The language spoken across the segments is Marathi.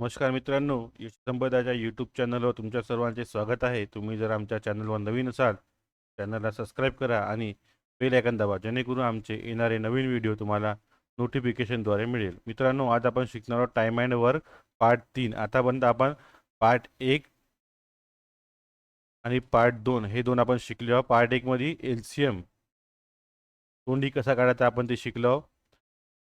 नमस्कार मित्रांनो यश संपदाच्या यूट्यूब चॅनलवर तुमच्या सर्वांचे स्वागत आहे. तुम्ही जर आमच्या चॅनलवर नवीन असाल चॅनलला सबस्क्राईब करा आणि बेल आयकन दाबा जेणेकरून आमचे येणारे नवीन व्हिडिओ तुम्हाला नोटिफिकेशनद्वारे मिळेल. मित्रांनो आज आपण शिकणार आहोत टाईम अँड वर्क पार्ट तीन. आतापर्यंत आपण पार्ट एक आणि पार्ट दोन हे दोन आपण शिकलो आहोत. पार्ट एकमध्ये एल सी एम तोंडी कसा काढायचा आपण ते शिकलो आहोत.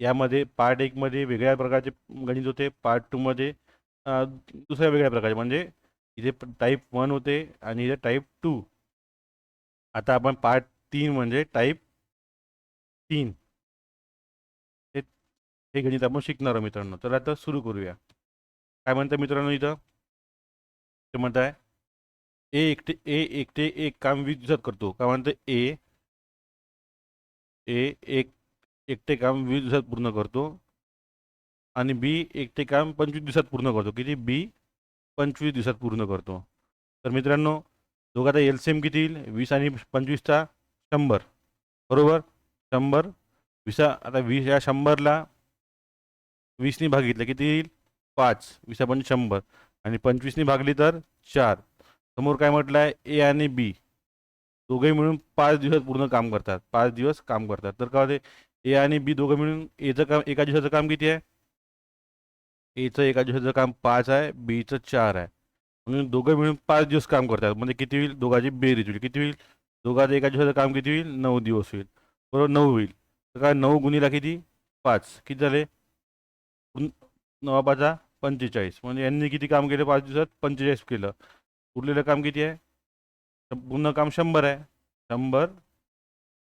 यामध्ये पार्ट एकमध्ये वेगळ्या प्रकारचे गणित होते पार्ट टूमध्ये दुसऱ्या वेगळ्या प्रकारचे. म्हणजे इथे टाईप वन होते आणि इथे टाईप टू आता आपण पार्ट तीन म्हणजे टाईप तीन. हे गणित आपण शिकणार आहोत मित्रांनो. तर आता सुरू करूया. काय म्हणतं मित्रांनो इथं? ते म्हणत आहे ए एकटे ए एकटे एक काम वीस दिवसात करतो. काय म्हणतं ए ए एक एकटे काम वीस दिवसात पूर्ण करतो. आणि बी एकटे काम पंचवीस दिवसात पूर्ण करतो. किती? बी पंचवीस दिवसात पूर्ण करतो. तर मित्रांनो दोघाचा एल सी एम किती येईल वीस आणि पंचवीसचा शंभर. बरोबर? शंभर. विसा आता वीस या शंभरला वीसनी भागितलं. किती येईल? पाच. विसा पण शंभर. आणि पंचवीसनी भागली तर चार. समोर काय म्हटलं आहे ए आणि बी दोघे मिळून पाच दिवसात पूर्ण काम करतात. पाच दिवस काम करतात. तर काय होते ए आणि बी दोघं मिळून एचं काम एका दिवसाचं काम किती आहे? एचं एका दिवसाचं काम पाच आहे बीचं चार आहे. म्हणून दोघं मिळून पाच दिवस काम करतात. म्हणजे किती होईल? दोघांची बेरीज होईल. किती होईल? दोघांचं एका दिवसाचं काम किती होईल? नऊ दिवस होईल. बरोबर नऊ होईल. तर काय नऊ गुणीला किती? पाच. किती झाले? नवा पाचा पंचेचाळीस. म्हणजे यांनी किती काम केलं पाच दिवसात? पंचेचाळीस केलं. उरलेलं काम किती आहे? पूर्ण काम शंभर आहे. शंभर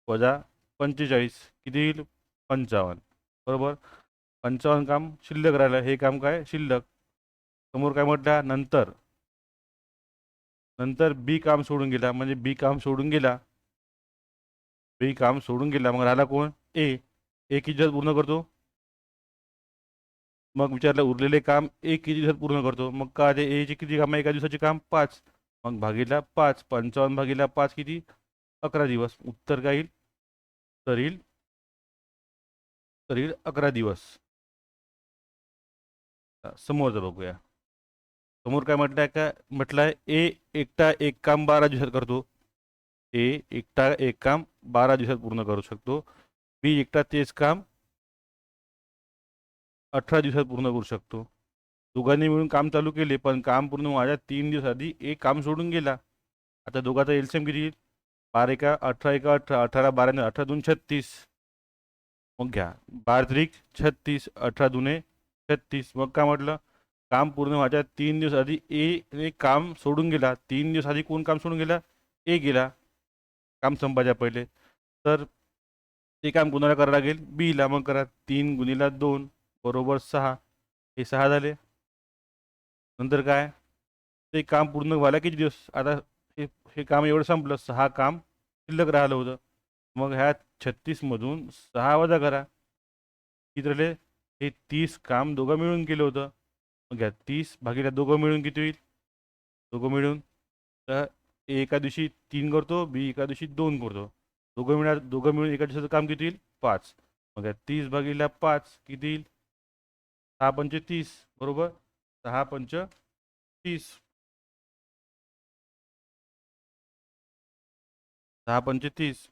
वजा पंचेचाळीस. किती येईल? पंचावन्न. बरोबर? पंचावन्न काम शिल्लक राहिलं. हे काम काय? शिल्लक. समोर काय म्हटलं? नंतर. नंतर बी काम सोडून गेला. म्हणजे बी काम सोडून गेला. बी काम सोडून गेला. मग राहिला कोण? ए. ए किती दिवसात पूर्ण करतो. मग विचारलं उरलेले काम ए किती दिवसात पूर्ण करतो. मग का ते एचे किती काम आहे? एका दिवसाचे काम पाच. मग भागीला पाच. पंचावन्न भागीला पाच किती? अकरा दिवस. उत्तर काय येईल? तर येईल शरीर अकरा दिवस. समोरचं बघूया. समोर काय म्हटलं का? म्हटलं ए एकटा एक काम बारा दिवसात करतो. ए एकटा एक काम बारा दिवसात पूर्ण करू शकतो. बी एकटा तेच काम अठरा दिवसात पूर्ण करू शकतो. दोघांनी मिळून काम चालू केले पण काम पूर्ण माझ्या तीन दिवस आधी एक काम सोडून गेला. आता दोघांचा एलसीएम किती? येईल बारा एका अठरा एका अठरा अठरा बारा अठरा दोन छत्तीस. मग घ्या बारा तारीख छत्तीस अठरा दुने छत्तीस. मग काय म्हटलं? काम पूर्ण व्हायच्या तीन दिवस आधी ए ने काम सोडून गेला. तीन दिवस आधी कोण काम सोडून गेला? ए गेला. काम संपायच्या पहिले. तर ते काम कोणाला करावं लागेल? बीला मग करा तीन गुणीला दोन बरोबर सहा. हे सहा झाले. नंतर काय? ते काम पूर्ण व्हायला किती दिवस? आता हे हे काम एवढं संपलं. सहा काम शिल्लक राहिलं होतं. मग ह्या छत्तीसमधून सहा वजा करा. किती राहिले हे तीस काम दोघं मिळून केलं होतं. मग घ्या तीस भागीला दोघं मिळून किती होईल? दोघं मिळून तर ए एका दिवशी तीन करतो बी एका दिवशी दोन करतो. दोघं मिळा दोघं मिळून एका दिवसाचं काम किती येईल पाच. मग घ्या तीस भागीला पाच किती येईल सहा पंच तीस बरोबर? सहा पंच तीस. सहा पंच तीस.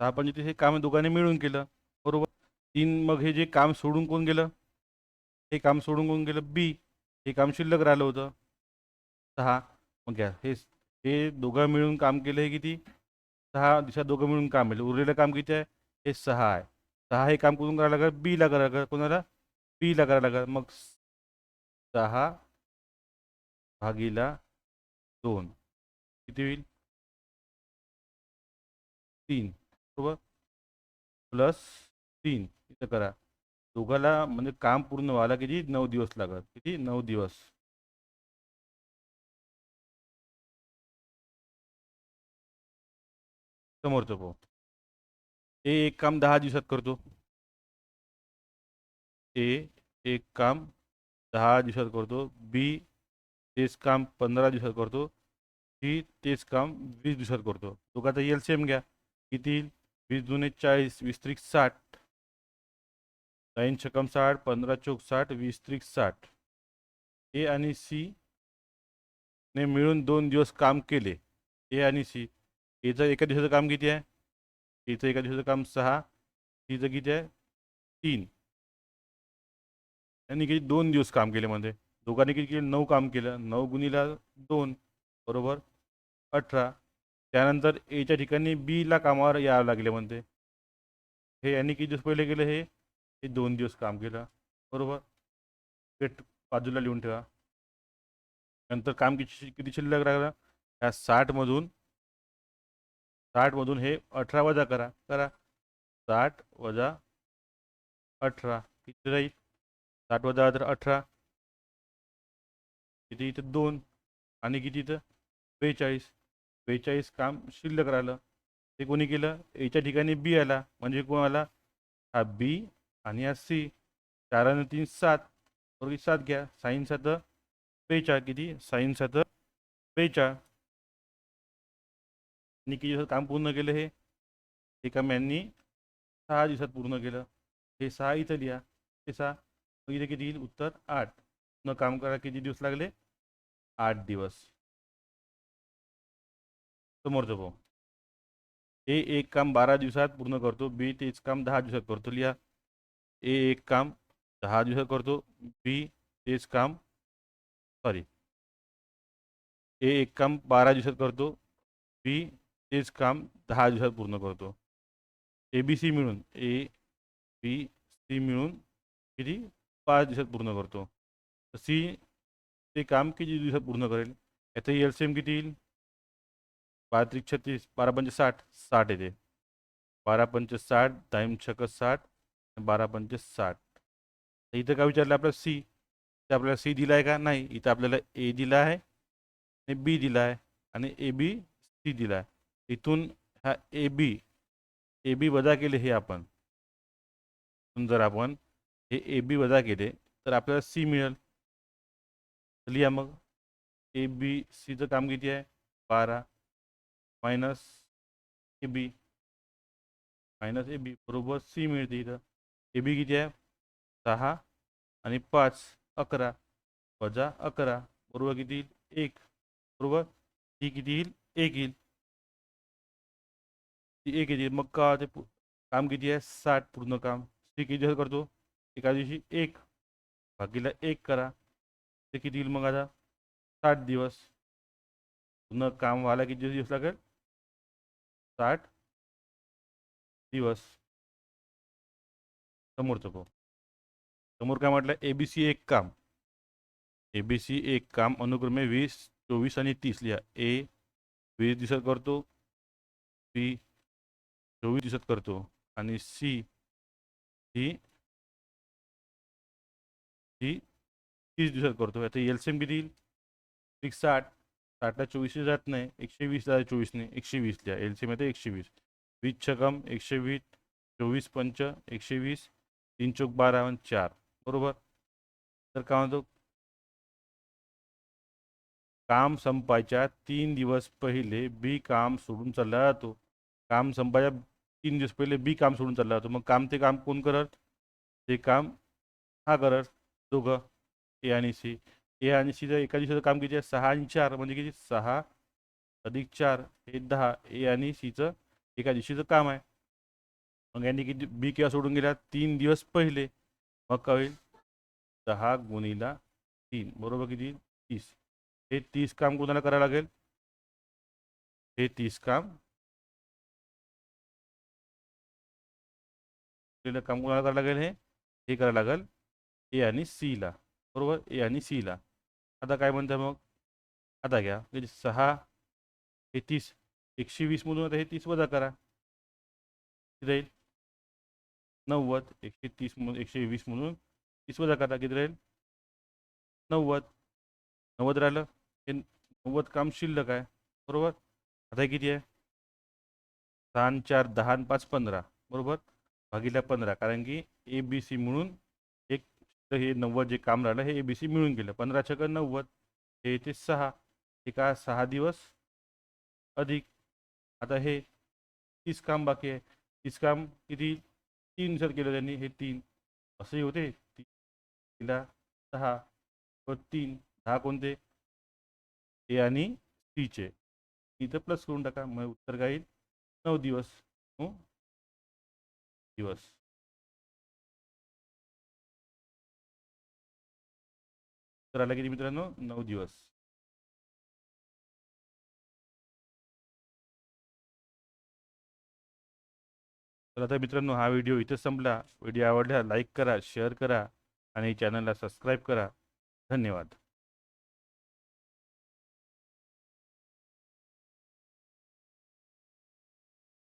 सहा पंच तीस हे काम दोघांनी मिळून केलं बरोबर? तीन मग हे जे काम सोडून कोण गेलं? हे काम सोडून कोण गेलं? बी. हे काम शिल्लक राहिलं होतं. सहा. मग घ्या. हे हे दोघं मिळून काम केलं हे किती? सहा. दिशा दोघं मिळून काम केलं. उरलेलं काम किती आहे? हे सहा आहे. सहा हे काम करून करायला लागेल? बीला करायला लागेल. कोणाला? बीला करायला लागेल. मग सहा भागीला दोन. किती होईल? तीन. बरोबर प्लस तीन इथं करा. दोघाला म्हणजे काम पूर्ण व्हायला किती? नऊ दिवस लागत. किती? नऊ दिवस. समोरचं पाहू. ए एक काम दहा दिवसात करतो. ए एक काम दहा दिवसात करतो. बी तेच काम पंधरा दिवसात करतो. सी तेच काम वीस दिवसात करतो. दोघाचा एल सी एम घ्या. किती येईल? वीस दुने चाळीस वीस त्रिक साठ. साईन छकम साठ पंधरा चौक साठ वीस त्रिक साठ. ए आणि सी ने मिळून दोन दिवस काम केले. ए आणि सी. एचं एका दिवसाचं काम किती आहे? एचं एका दिवसाचं काम सहा सीचं किती आहे? तीन. यांनी किती? दोन दिवस काम केले मध्ये. दोघांनी किती केलं? नऊ काम केलं. नऊ गुणीला दोन बरोबर? अठरा. त्यानंतर एच्या ठिकाणी बीला कामावर यावं लागले म्हणते. हे यांनी किती दिवस पहिले केलं हे? हे दोन दिवस काम केलं. बरोबर? पेट बाजूला लिहून ठेवा. नंतर काम किती किती शिल्लक राहिलं? ह्या साठमधून साठमधून हे अठरा वजा करा. करा. साठ वजा अठरा. किती राहील? साठ वजा अठरा अठरा. किती इथं दोन आणि किती इथं बेचाळीस. बेचाळीस काम शिल्लक राहिलं. ते कोणी केलं? याच्या ठिकाणी बी आला. म्हणजे कोण आला? हा बी आणि हा सी चार आणि तीन सात. बरोबर सात घ्या. साईन सात बेचा किती? साईन सात बेचा आणि किती दिवसात काम पूर्ण केलं हे. हे काम यांनी सहा दिवसात पूर्ण केलं. हे सहा इथं लिहा. हे सहा. मग इथे किती येईल? उत्तर आठ. न काम करा किती दिवस लागले? आठ दिवस. समोरचं भाऊ. ए एक काम बारा दिवसात पूर्ण करतो बी तेच काम दहा दिवसात करतो. लिहा. ए एक काम दहा दिवसात करतो बी तेच काम सॉरी ए एक काम बारा दिवसात करतो बी तेच काम दहा दिवसात पूर्ण करतो. ए बी सी मिळून ए बी सी मिळून किती? पाच दिवसात पूर्ण करतो. तर सी ते काम किती दिवसात पूर्ण करेल? याचं एल सी एम किती येईल? बारा त्रिक छत्तीस बारा पंच साठ साठ येते. बारा पंच साठ दाईम छक साठ बारा पंच साठ. इथं काय विचारलं आपल्याला? सी. इथं आपल्याला सी दिला आहे का? नाही. इथं आपल्याला ए दिला आहे आणि बी दिला आहे आणि ए बी सी दिला आहे. इथून हा ए बी ए बी वजा केले हे आपण. जर आपण हे ए बी वजा केले तर आपल्याला सी मिळेल. लिहा मग. ए बी सीचं काम किती आहे? बारा. Minus A B. Minus A B बरोबर सी मिळते इथं. ए बी किती आहे? सहा आणि पाच अकरा. वजा अकरा बरोबर किती येईल? एक. बरोबर? ती किती येईल? एक येईल. ती एक येईल मग का ते काम किती आहे? साठ पूर्ण काम. सी किती दिवस करतो? एका दिवशी एक. बाकीला एक करा. ते किती येईल मग आता? साठ दिवस. पूर्ण काम व्हायला किती दिवस लागेल? साठ दिवस. समोरचं पाहू समोर काय म्हटलं? ए बी सी एक काम. ए बी सी एक काम अनुक्रमे वीस चोवीस आणि तीस. लिहा. ए वीस दिवसात करतो. बी चोवीस दिवसात करतो. आणि सी ही ही तीस दिवसात करतो. आता एल सी एम किती येईल? साठ. साठला चोवीसशे जात नाही एकशे वीस जात चोवीसने एकशे वीस द्या एल सीमध्ये एकशे वीस वीस छकम एकशे वीस चोवीस पंच एकशे वीस तीन चौक बारा आणि चार. बरोबर? तर काय म्हणतो? काम संपायच्या तीन दिवस पहिले बी काम सोडून चालला जातो. काम संपायच्या तीन दिवस पहिले बी काम सोडून चालला जातो. मग काम ते काम कोण करत ते काम हा करत दोघं ए आणि सी ए आणि सीचं एका दिवसाचं काम किती आहे? सहा आणि चार म्हणजे किती? सहा अधिक चार हे दहा ए आणि सीचं एका दिवशीचं काम आहे. मग यांनी किती बी किंवा सोडून गेल्या तीन दिवस पहिले. मग काय होईल? दहा गुणीला तीन बरोबर किती? तीस. हे तीस काम कोणाला करावं लागेल? हे तीस काम काम कोणाला करावं लागेल हे? हे करावं लागेल ए आणि सीला. बरोबर? ए आणि सीला. आता काय म्हणतं मग? आता घ्या. म्हणजे सहा हे तीस. एकशे वीसमधून आता हे तीस वजा करा. किती राहील? नव्वद. एकशे तीस म्हणून एकशे वीस म्हणून तीस वजा करा. किती राहील? नव्वद. नव्वद राहिलं? हे नव्वद काम शिल्लक आहे. बरोबर? आता हे किती आहे? सहा चार दहा पाच पंधरा. बरोबर? भागीला पंधरा. कारण की ए बी सी म्हणून तर हे नव्वद जे काम राहिलं हे ए बी सी मिळून गेलं. पंधरा छक नव्वद हे येते सहा. हे का सहा दिवस? अधिक. आता हे तीस काम बाकी आहे. तीस काम किती? तीन सर केलं त्यांनी हे तीन. असंही होते. तिला सहा व तीन. दहा कोणते? ए आणि सीचे. इथं प्लस करून टाका. मग उत्तर काय येईल? नऊ दिवस. हो? दिवस. राहिला किती मित्रांनो नऊ दिवस. तर आता मित्रांनो हा व्हिडिओ इथेच संपला. व्हिडिओ आवडला लाईक करा शेअर करा आणि चॅनलला सबस्क्राईब करा. धन्यवाद.